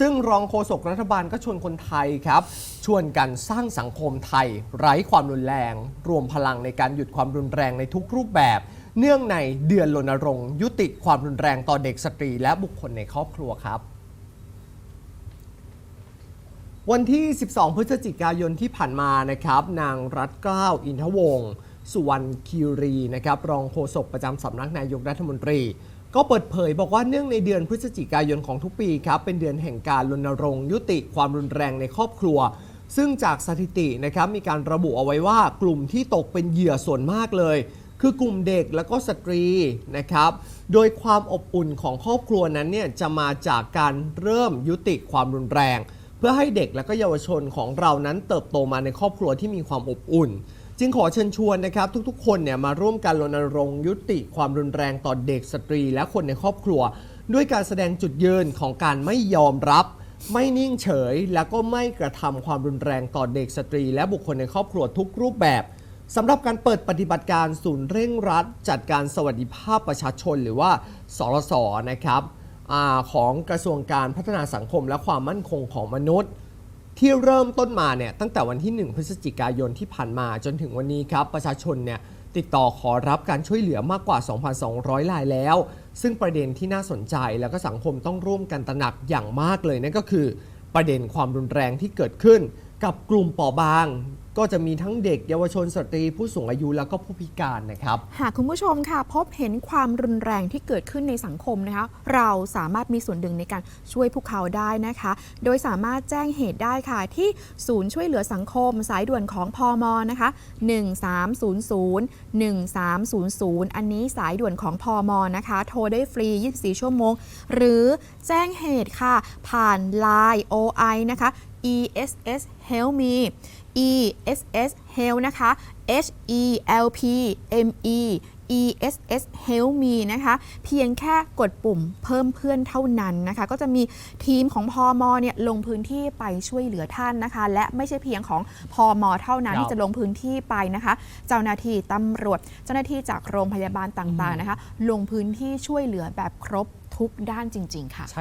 ซึ่งรองโฆษกรัฐบาลก็ชวนคนไทยครับ ชวนกันสร้างสังคมไทย ไร้ความรุนแรง รวมพลังในการหยุดความรุนแรงในทุกรูปแบบ เนื่องในเดือนรณรงค์ ยุติความรุนแรงต่อเด็กสตรี และบุคคลในครอบครัวครับวันที่ 12 พฤศจิกายนที่ผ่านมานะครับ นางรัฐเกล้าอินทวงศ์สุวรรณคีรีนะครับ รองโฆษกประจำสำนักนายกรัฐมนตรี ก็เปิดเผยบอกว่าเนื่องในเดือนพฤศจิกายนของทุกปีครับเป็นเดือนแห่งการรณรงค์ยุติความรุนแรงในครอบครัว ซึ่งจากสถิตินะครับมีการระบุเอาไว้ว่ากลุ่มที่ตกเป็นเหยื่อส่วนมากเลย คือกลุ่มเด็กแล้วก็สตรีนะครับโดยความอบอุ่นของครอบครัวนั้นเนี่ยจะมาจากการเริ่มยุติความรุนแรง เพื่อให้เด็กและก็เยาวชนของเรานั้นเติบโตมาในครอบครัวที่มีความอบอุ่น จึงขอเชิญชวนนะครับ ทุกๆ คนเนี่ยมาร่วมกันรณรงค์ยุติความรุนแรงต่อเด็กสตรี และคนในครอบครัว ด้วยการแสดงจุดยืนของการไม่ยอมรับ ไม่นิ่งเฉย และก็ไม่กระทำความรุนแรงต่อเด็กสตรี และบุคคลในครอบครัวทุกรูปแบบสำหรับการเปิดปฏิบัติการศูนย์เร่งรัด จัดการสวัสดิภาพประชาชน หรือว่าสรสนะครับอของกระทรวงการพัฒนาสังคมและความมั่นคงของมนุษย์ ที่เริ่มต้นมาเนี่ยตั้งแต่วันที่ 1 พฤศจิกายนที่ผ่านมาจนถึงวันนี้ครับ ประชาชนเนี่ยติดต่อขอรับการช่วยเหลือมากกว่า 2,200รายแล้ว ซึ่งประเด็นที่น่าสนใจแล้วก็สังคมต้องร่วมกันตระหนักอย่างมากเลยนั่นก็คือ ประเด็นความรุนแรงที่เกิดขึ้น กับกลุ่มเปราะบาง ก็จะมีทั้งเด็กเยาวชนสตรีผู้สูงอายุแล้วก็ผู้พิการนะครับ หากคุณผู้ชมค่ะ พบเห็นความรุนแรงที่เกิดขึ้นในสังคมนะคะ เราสามารถมีส่วนหนึ่งในการช่วยพวกเขาได้นะคะ โดยสามารถแจ้งเหตุได้ค่ะ ที่ศูนย์ช่วยเหลือสังคม สายด่วนของพอมนะคะ 1300 1300 อันนี้สายด่วนของพอมนะคะ โทรได้ฟรี 24 ชั่วโมง หรือแจ้งเหตุค่ะ ผ่าน Line OI นะคะ ESS Help Me ESS Help นะคะ H E L P M E ESS Help Me นะคะ เพียงแค่กดปุ่มเพิ่มเพื่อนเท่านั้นนะคะ ก็จะมีทีมของพอมเนี่ยลงพื้นที่ไปช่วยเหลือท่านนะคะ และไม่ใช่เพียงของพอมเท่านั้นครับที่จะลงพื้นที่ไปนะคะ เจ้าหน้าที่ตำรวจ เจ้าหน้าที่จากโรงพยาบาลต่างๆนะคะ ลงพื้นที่ช่วยเหลือแบบครบทุกด้านจริง ๆ ค่ะใช่